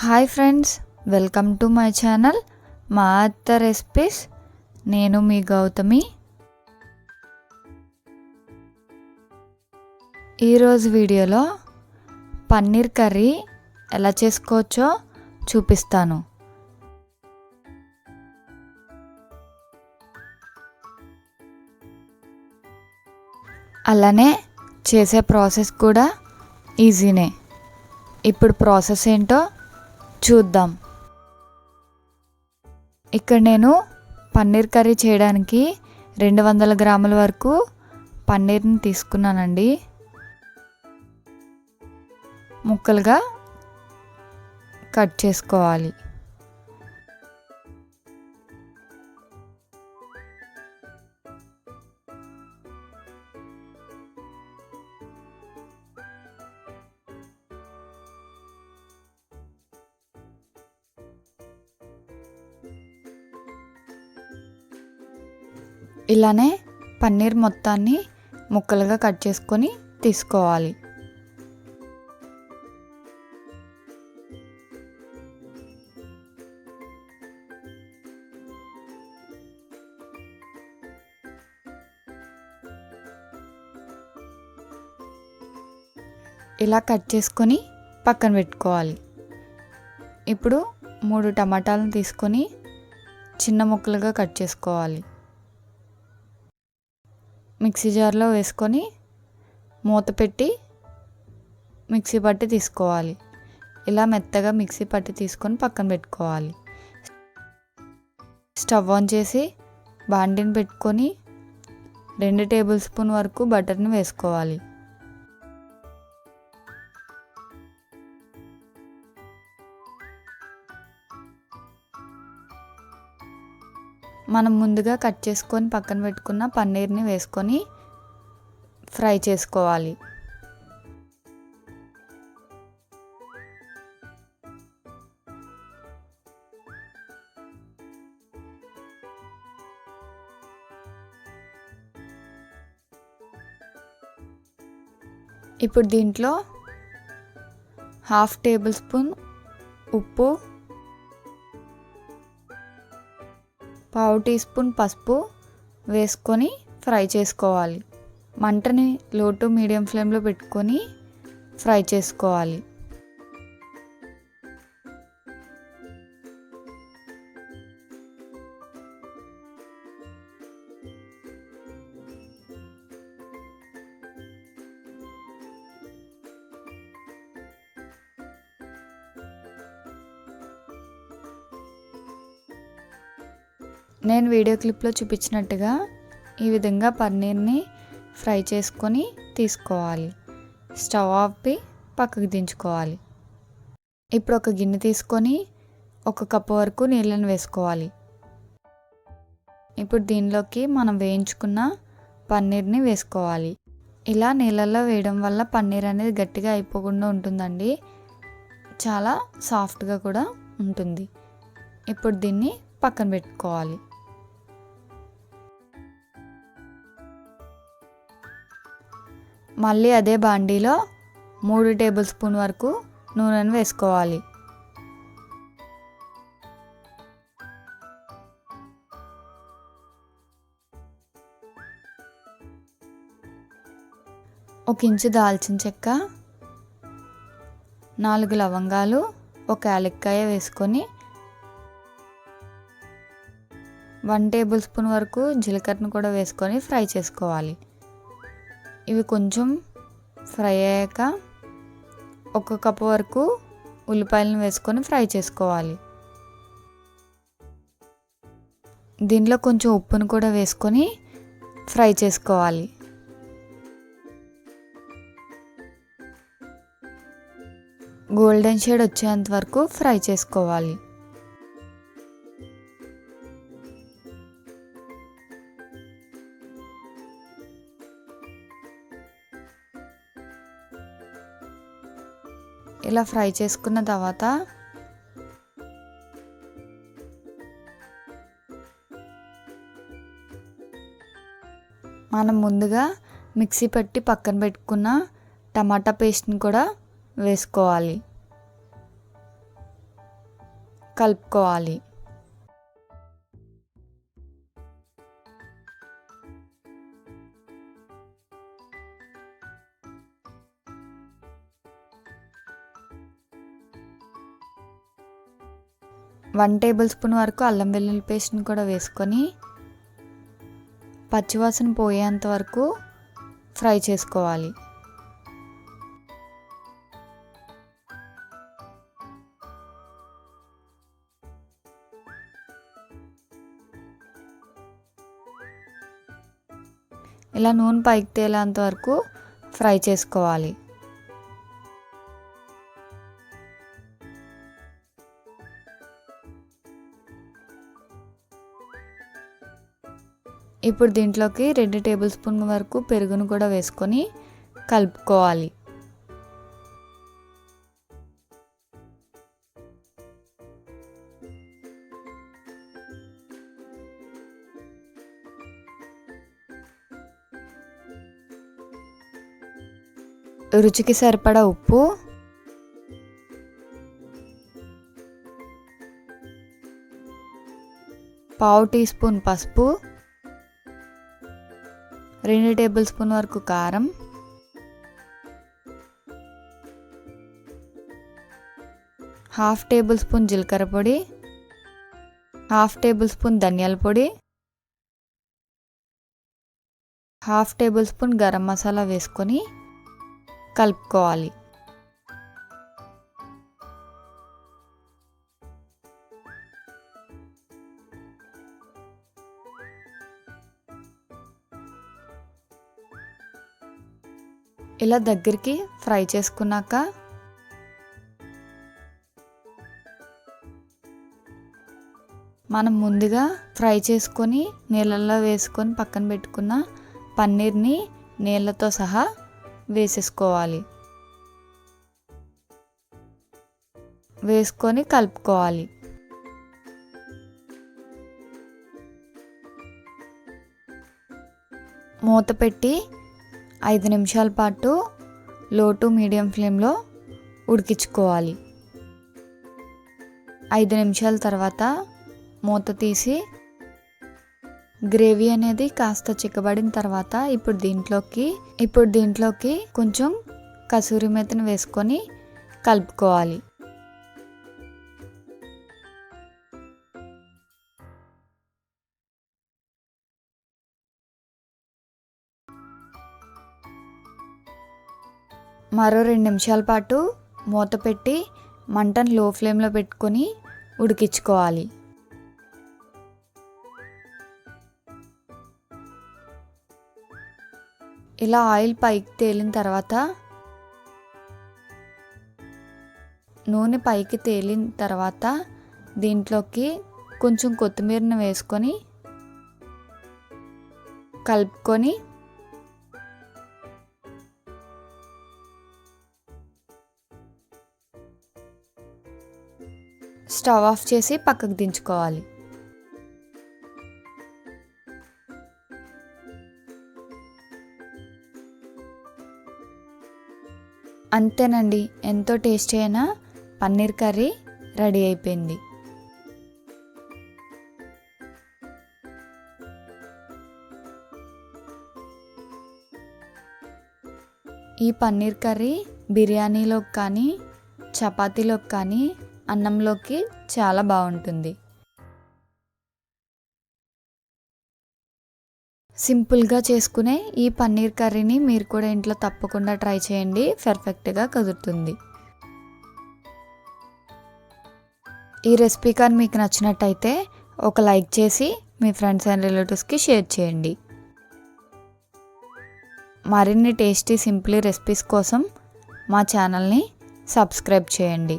Hi friends welcome to my channel మా అత్త recipes. నేను మీ గౌతమి. ఈరోజు వీడియోలో పన్నీర్ కర్రీ ఎలా చేసుకోవచ్చో చూపిస్తాను. అలానే చేసే ప్రాసెస్ కూడా ఈజీనే. ఇప్పుడు ప్రాసెస్ ఏంటో చూద్దాం. ఇక్కడ నేను పన్నీర్ కర్రీ చేయడానికి రెండు వందల గ్రాముల వరకు పన్నీర్ని తీసుకున్నానండి. ముక్కలుగా కట్ చేసుకోవాలి. ఇలానే పన్నీర్ మొత్తాన్ని ముక్కలుగా కట్ చేసుకొని తీసుకోవాలి. ఇలా కట్ చేసుకొని పక్కన పెట్టుకోవాలి. ఇప్పుడు మూడు టమాటాలను తీసుకొని చిన్న ముక్కలుగా కట్ చేసుకోవాలి. మిక్సీ జార్లో వేసుకొని మూత పెట్టి మిక్సీ పట్టి తీసుకోవాలి. ఇలా మెత్తగా మిక్సీ పట్టి తీసుకొని పక్కన పెట్టుకోవాలి. స్టవ్ ఆన్ చేసి బాండిని పెట్టుకొని రెండు టేబుల్ స్పూన్ వరకు బటర్ని వేసుకోవాలి. మనం ముందుగా కట్ చేసుకొని పక్కన పెట్టుకున్న పన్నీర్ని వేసుకొని ఫ్రై చేసుకోవాలి. ఇప్పుడు దీంట్లో హాఫ్ టేబుల్ స్పూన్ ఉప్పు పావు టీ స్పూన్ పసుపు వేసుకొని ఫ్రై చేసుకోవాలి. మంటని లో టు మీడియం ఫ్లేమ్లో పెట్టుకొని ఫ్రై చేసుకోవాలి. నేను వీడియో క్లిప్లో చూపించినట్టుగా ఈ విధంగా పన్నీర్ని ఫ్రై చేసుకొని తీసుకోవాలి. స్టవ్ ఆపి పక్కకు దించుకోవాలి. ఇప్పుడు ఒక గిన్నె తీసుకొని ఒక కప్పు వరకు నీళ్ళని వేసుకోవాలి. ఇప్పుడు దీనిలోకి మనం వేయించుకున్న పన్నీర్ని వేసుకోవాలి. ఇలా నీళ్ళల్లో వేయడం వల్ల పన్నీర్ అనేది గట్టిగా అయిపోకుండా ఉంటుందండి. చాలా సాఫ్ట్గా కూడా ఉంటుంది. ఇప్పుడు దీన్ని పక్కన పెట్టుకోవాలి. మళ్ళీ అదే బాండీలో మూడు టేబుల్ స్పూన్ వరకు నూనెను వేసుకోవాలి. ఒక ఇంచు దాల్చిన చెక్క నాలుగు లవంగాలు ఒక యాలక్కాయ వేసుకొని వన్ టేబుల్ స్పూన్ వరకు జీలకర్రను కూడా వేసుకొని ఫ్రై చేసుకోవాలి. ఇవి కొంచెం ఫ్రై అయ్యాక ఒక కప్పు వరకు ఉల్లిపాయలను వేసుకొని ఫ్రై చేసుకోవాలి. దీనిలో కొంచెం ఉప్పును కూడా వేసుకొని ఫ్రై చేసుకోవాలి. గోల్డెన్ షేడ్ వచ్చేంత వరకు ఫ్రై చేసుకోవాలి. ఇలా ఫ్రై చేసుకున్న తర్వాత మనం ముందుగా మిక్సీ పెట్టి పక్కన పెట్టుకున్న టమాటా పేస్ట్ని కూడా వేసుకోవాలి. కలుపుకోవాలి. వన్ టేబుల్ స్పూన్ వరకు అల్లం వెల్లుల్లి పేస్ట్ని కూడా వేసుకొని పచ్చివాసన పోయేంత వరకు ఫ్రై చేసుకోవాలి. ఇలా నూనె పైకి తేలేంత వరకు ఫ్రై చేసుకోవాలి. ఇప్పుడు దీంట్లోకి రెండు టేబుల్ స్పూన్ వరకు పెరుగును కూడా వేసుకొని కలుపుకోవాలి. రుచికి సరిపడా ఉప్పు పావు టీ స్పూన్ పసుపు రెండు టేబుల్ స్పూన్ వరకు కారం. హాఫ్ టేబుల్ స్పూన్ జీలకర్ర పొడి. హాఫ్ టేబుల్ స్పూన్ ధనియాల పొడి. Half tablespoon garam masala వేసుకొని కలుపుకోవాలి. ఇలా దగ్గరికి ఫ్రై చేసుకున్నాక మనం ముందుగా ఫ్రై చేసుకొని నీళ్ళల్లో వేసుకొని పక్కన పెట్టుకున్న పన్నీర్ని నీళ్ళతో సహా వేసేసుకోవాలి. వేసుకొని కలుపుకోవాలి. మూత పెట్టి ఐదు నిమిషాల పాటు లో టు మీడియం ఫ్లేమ్లో ఉడికించుకోవాలి. ఐదు నిమిషాల తర్వాత మూత తీసి గ్రేవీ అనేది కాస్త చిక్కబడిన తర్వాత ఇప్పుడు దీంట్లోకి ఇప్పుడు దీంట్లోకి కొంచెం కసూరి మెతను వేసుకొని కలుపుకోవాలి. మరో రెండు నిమిషాల పాటు మూత పెట్టి మంటను లో ఫ్లేమ్లో పెట్టుకొని ఉడికించుకోవాలి. ఇలా ఆయిల్ పైకి తేలిన తర్వాత నూనె పైకి తేలిన తర్వాత దీంట్లోకి కొంచెం కొత్తిమీరను వేసుకొని కలుపుకొని స్టవ్ ఆఫ్ చేసి పక్కకు దించుకోవాలి. అంతేనండి ఎంతో టేస్టీ అయిన పన్నీర్ కర్రీ రెడీ అయిపోయింది. ఈ పన్నీర్ కర్రీ బిర్యానీలోకి కానీ చపాతీలోకి కానీ అన్నంలోకి చాలా బాగుంటుంది. సింపుల్గా చేసుకునే ఈ పన్నీర్ కర్రీని మీరు కూడా ఇంట్లో తప్పకుండా ట్రై చేయండి. పర్ఫెక్ట్గా కుదురుతుంది. ఈ రెసిపీ కానీ మీకు నచ్చినట్టయితే ఒక లైక్ చేసి మీ ఫ్రెండ్స్ అండ్ రిలేటివ్స్కి షేర్ చేయండి. మరిన్ని టేస్టీ సింప్లీ రెసిపీస్ కోసం మా ఛానల్ని సబ్స్క్రైబ్ చేయండి.